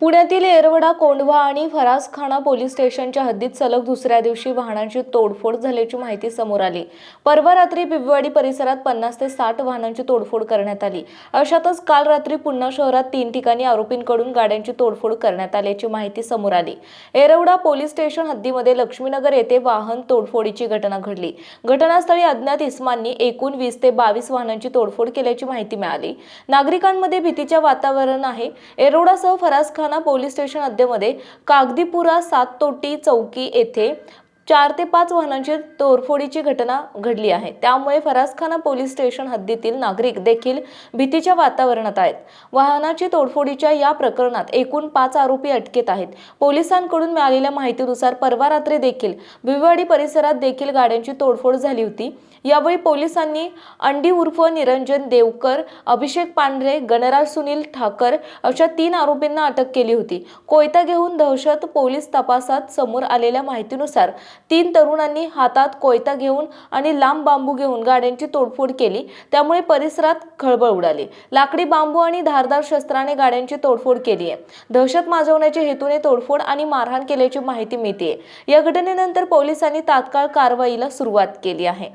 पुण्यातील येरवडा कोंढवा आणि फरासखाना पोलीस स्टेशनच्या हद्दीत सलग दुसऱ्या दिवशी वाहनांची तोडफोड झाल्याची माहिती समोर आली. परवा रात्री बिबवाडी परिसरात पन्नास ते साठ वाहनांची तोडफोड करण्यात आली. अशातच काल रात्री पुन्हा शहरात तीन ठिकाणी आरोपींकडून गाड्यांची तोडफोड करण्यात आल्याची माहिती समोर आली. येरवडा पोलीस स्टेशन हद्दीमध्ये लक्ष्मीनगर येथे वाहन तोडफोडीची घटना घडली. घटनास्थळी अज्ञात इस्मांनी एकूण वीस ते बावीस वाहनांची तोडफोड केल्याची माहिती मिळाली. नागरिकांमध्ये भीतीचे वातावरण आहे. येरवडासह फरासखाना पोलीस स्टेशन हद्दीमध्ये कागदीपुरा साततोटी चौकी येथे चार ते पाच वाहनांची तोडफोडीची घटना घडली आहे. त्यामुळे फरासखाना पोलीस स्टेशन हद्दीतील नागरिक देखील भीतीच्या वातावरणात आहेत. वाहनाची तोडफोडीच्या या प्रकरणात एकूण पाच आरोपी अटकेत आहेत. पोलिसांकडून मिळालेल्या माहितीनुसार परवा रात्री देखील भिववाडी परिसरात देखील गाड्यांची तोडफोड झाली होती. यावेळी पोलिसांनी अंडी उर्फ निरंजन देवकर अभिषेक पांढरे गणराज सुनील ठाकर अशा तीन आरोपींना अटक केली होती. कोयता घेऊन दहशत पोलीस तपासात समोर आलेल्या माहितीनुसार तीन तरुणांनी हातात कोयता घेऊन आणि लांब बांबू घेऊन गाड्यांची तोडफोड केली. त्यामुळे परिसरात खळबळ उडाली. लाकडी बांबू आणि धारदार शस्त्राने गाड्यांची तोडफोड केली आहे. दहशत माजवण्याच्या हेतूने तोडफोड आणि मारहाण केल्याची माहिती मिळते या घटनेनंतर पोलिसांनी तात्काळ कारवाईला सुरुवात केली आहे.